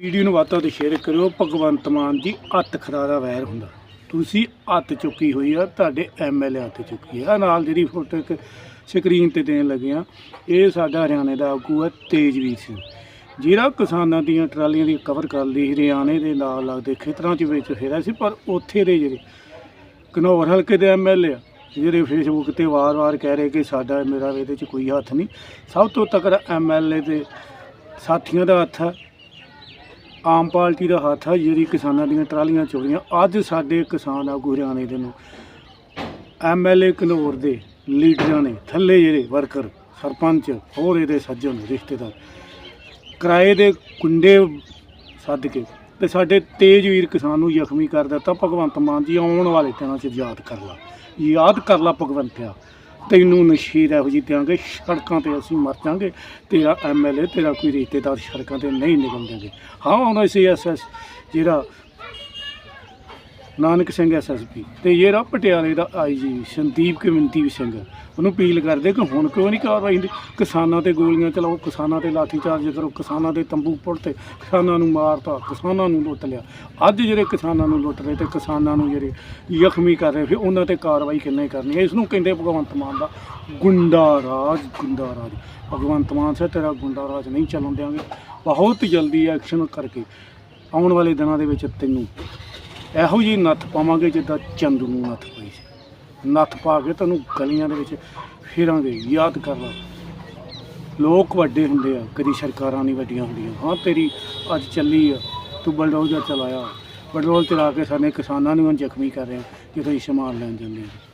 Video ਨੂੰ ਵਾਤਾ ਤੇ share ਕਰਿਓ। ਭਗਵੰਤ ਮਾਨ ਦੀ ਅੱਤ ਖਰਾ ਦਾ ਵੈਰ ਹੁੰਦਾ। ਤੁਸੀਂ ਅੱਤ ਚੁੱਕੀ ਹੋਈ ਆ, ਤੁਹਾਡੇ ਐਮਐਲਏ ਹੱਥ ਚੁੱਕੀ ਆ। ਨਾਲ ਜਿਹੜੀ ਫੋਟੋ ਇੱਕ ਸਕਰੀਨ ਤੇ ਦੇਣ ਲੱਗੇ ਆ, ਇਹ ਸਾਡਾ ਹਰਿਆਣੇ ਦਾ ਆਗੂ ਹੈ ਤੇਜਵੀਰ ਸਿੰਘ। ਜਿਹੜਾ ਕਿਸਾਨਾਂ ਦੀਆਂ ਟਰਾਲੀਆਂ ਦੀ ਕਵਰ ਕਰਦੀ ਹਰਿਆਣੇ ਦੇ ਨਾਲ ਲੱਗਦੇ ਖੇਤਰਾਂ 'ਚ ਵਿੱਚ ਫੇਰਿਆ ਸੀ, ਪਰ ਉੱਥੇ ਦੇ ਜਿਹੜੇ ਘਨੌਰ ਹਲਕੇ ਦੇ ਐਮਐਲਏ ਆ, ਜਿਹੜੇ ਫੇਸਬੁੱਕ ਤੇ ਵਾਰ-ਵਾਰ ਕਹਿ ਰਹੇ ਕਿ ਸਾਡਾ, ਮੇਰਾ ਇਹਦੇ 'ਚ ਕੋਈ ਹੱਥ ਨਹੀਂ, ਸਭ ਤੋਂ ਤਕੜਾ ਐਮਐਲਏ ਦੇ ਸਾਥੀਆਂ ਦਾ ਹੱਥ ਹੈ ਆਮ ਪਾਰਟੀ ਦਾ ਹੱਥ ਹੈ ਜਿਹੜੀ ਕਿਸਾਨਾਂ ਦੀਆਂ ਟਰਾਲੀਆਂ ਚੋਰੀਆਂ, ਅੱਜ ਸਾਡੇ ਕਿਸਾਨ ਆਗੂ ਹਰਿਆਣੇ ਦੇ ਨੂੰ ਐਮਐਲਏ ਘਨੌਰ ਦੇ ਲੀਡਰਾਂ ਨੇ ਥੱਲੇ ਜਿਹੜੇ ਵਰਕਰ, ਸਰਪੰਚ, ਹੋਰ ਇਹਦੇ ਸੱਜਣ, ਰਿਸ਼ਤੇਦਾਰ ਕਿਰਾਏ ਦੇ ਕੁੰਡੇ ਸੱਦ ਕੇ ਤੇ ਸਾਡੇ ਤੇਜਵੀਰ ਕਿਸਾਨ ਨੂੰ ਜ਼ਖਮੀ ਕਰ ਦਿੱਤਾ। ਭਗਵੰਤ ਮਾਨ ਜੀ ਆਉਣ ਵਾਲੇ ਦਿਨਾਂ 'ਚ ਯਾਦ ਕਰ ਲਾ। ਯਾਦ ਕਰ ਲਾ ਭਗਵੰਤਿਆ। ਤੈਨੂੰ ਨਸ਼ੀਰ ਇਹੋ ਜਿਹੀ ਦਿਆਂਗੇ, ਸੜਕਾਂ ਤੇ ਅਸੀਂ ਮਰ ਜਾਾਂਗੇ। ਤੇਰਾ ਐਮਐਲਏ ਤੇਰਾ ਕੋਈ ਰਿਸ਼ਤੇਦਾਰ ਸੜਕਾਂ ਤੇ ਨਹੀਂ ਨਿਕਲ ਜਾਣਗੇ ਹਾਂ ਉਹਨਾਂ ਸੀ ਐਸਐਸ ਜਿਹੜਾ ਨਾਨਕ ਸਿੰਘ ਐਸਐਸਪੀ ਤੇ ਜਿਹੜਾ ਪਟਿਆਲੇ ਦਾ ਆਈਜੀ ਸੰਦੀਪ ਕਮਿੰਦੀਪ ਸਿੰਘ। ਉਹਨੂੰ ਅਪੀਲ ਕਰਦੇ ਕਿ ਹੁਣ ਕਿਉਂ ਨਹੀਂ ਕਾਰਵਾਈ ਹੁੰਦੀ? ਕਿਸਾਨਾਂ ਤੇ ਗੋਲੀਆਂ ਚਲਾਓ, ਕਿਸਾਨਾਂ ਤੇ ਲਾਠੀਚਾਰਜ ਕਰੋ, ਕਿਸਾਨਾਂ 'ਤੇ ਤੰਬੂ ਪੁੱਟ ਤੇ ਕਿਸਾਨਾਂ ਨੂੰ ਮਾਰਤਾ, ਕਿਸਾਨਾਂ ਨੂੰ ਲੁੱਟ ਲਿਆ। ਅੱਜ ਜਿਹੜੇ ਕਿਸਾਨਾਂ ਨੂੰ ਲੁੱਟ ਰਹੇ ਤੇ ਕਿਸਾਨਾਂ ਨੂੰ ਜਿਹੜੇ ਜ਼ਖਮੀ ਕਰ ਰਹੇ, ਫਿਰ ਉਹਨਾਂ ਤੇ ਕਾਰਵਾਈ ਕਿੰਨੇ ਕਰਨੀ ਹੈ? ਇਸ ਨੂੰ ਕਹਿੰਦੇ ਭਗਵੰਤ ਮਾਨ ਦਾ ਗੁੰਡਾ ਰਾਜ ਗੁੰਡਾ ਰਾਜ। ਭਗਵੰਤ ਮਾਨ ਸੇ ਤੇਰਾ ਗੁੰਡਾ ਰਾਜ ਨਹੀਂ ਚੱਲਣ ਦਿਆਂਗੇ। ਬਹੁਤ ਜਲਦੀ ਐਕਸ਼ਨ ਕਰਕੇ ਆਉਣ ਵਾਲੇ ਦਿਨਾਂ ਦੇ ਵਿੱਚ ਤੈਨੂੰ ਇਹੋ ਜਿਹੀ ਨੱਥ ਪਾਵਾਂਗੇ ਜਿੱਦਾਂ ਚੰਦੂ ਨੂੰ ਨੱਥ ਪਈ ਸੀ। ਨੱਥ ਪਾ ਕੇ ਤੈਨੂੰ ਗਲੀਆਂ ਦੇ ਵਿੱਚ ਫੇਰਾਂਗੇ, ਯਾਦ ਕਰ ਲਾ। ਲੋਕ ਵੱਡੇ ਹੁੰਦੇ ਆ, ਕਦੀ ਸਰਕਾਰਾਂ ਨਹੀਂ ਵੱਡੀਆਂ ਹੁੰਦੀਆਂ। ਹਾਂ, ਤੇਰੀ ਅੱਜ ਚੱਲੀ ਆ, ਤੂੰ ਬਲਡੋਜ਼ਰ ਚਲਾਇਆ। ਬਲਡੋਜ਼ਰ ਚਲਾ ਕੇ ਸਾਡੇ ਕਿਸਾਨਾਂ ਨੂੰ ਜ਼ਖਮੀ ਕਰ ਰਿਹਾ ਜਦੋਂ ਅਸੀਂ ਸਮਾਨ ਲੈਣ ਜਾਂਦੇ ਹਾਂ